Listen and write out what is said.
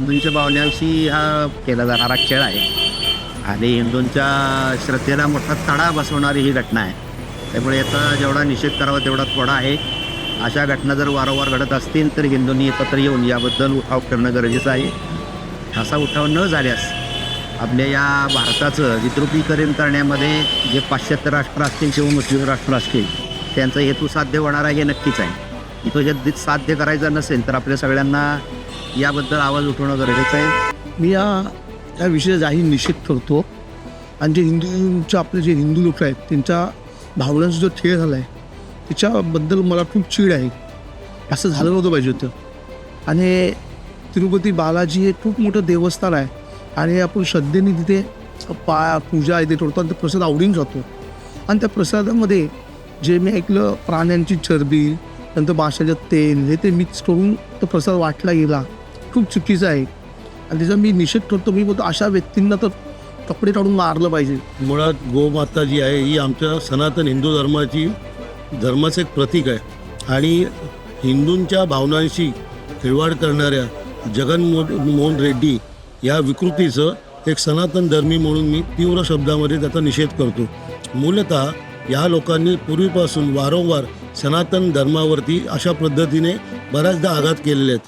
हिंदूंच्या भावनेशी हा केला जाणारा खेळ आहे. आणि हिंदूंच्या श्रद्धेला मोठा तडा बसवणारी ही घटना आहे. त्यामुळे याचा जेवढा निषेध करावा तेवढा थोडा आहे. अशा घटना जर वारंवार घडत असतील तर हिंदूंनी एकत्र येऊन याबद्दल उठाव करणं गरजेचं आहे. असा उठाव न झाल्यास आपल्या या भारताचं विद्रुपीकरण करण्यामध्ये जे पाश्चात्य राष्ट्र असतील किंवा मुस्लिम राष्ट्र असतील त्यांचा हेतू साध्य होणार आहे हे नक्कीच आहे. तो जे साध्य करायचा नसेल तर आपल्या सगळ्यांना याबद्दल आवाज उठवणं गरजेचं आहे. मी या या विषयाचा जाहीर निषेध करतो. आणि जे हिंदूचे आपले जे हिंदू लोक आहेत त्यांच्या भावनांचा जो खेळ झाला आहे त्याच्याबद्दल मला खूप चीड आहे. असं झालं नव्हतं पाहिजे होतं. आणि तिरुपती बालाजी हे खूप मोठं देवस्थान आहे. आणि आपण श्रद्धेने तिथे पा पूजा आहे ते ठेवतो आणि ते प्रसाद आवडीन जातो. आणि त्या प्रसादामध्ये जे मी ऐकलं प्राण्यांची चरबी नंतर माशाचं तेल हे ते मिक्स करून तो प्रसाद वाटला गेला. खूप चुकीचं आहे. आणि त्याचा मी निषेध करतो मी बोलतो अशा व्यक्तींना तर कपडे काढून मारलं पाहिजे. मुळात गोमाता जी आहे ही आमच्या सनातन हिंदू धर्माची धर्माचं एक प्रतीक आहे. आणि हिंदूंच्या भावनांशी खिळवाड करणाऱ्या जगनमोहन मोहन रेड्डी या विकृतीचं एक सनातन धर्मी म्हणून मी तीव्र शब्दामध्ये त्याचा निषेध करतो. मूलतः या लोकांनी पूर्वीपासून वारंवार सनातन धर्मावरती अशा पद्धतीने बऱ्याचदा आघात केलेले आहेत.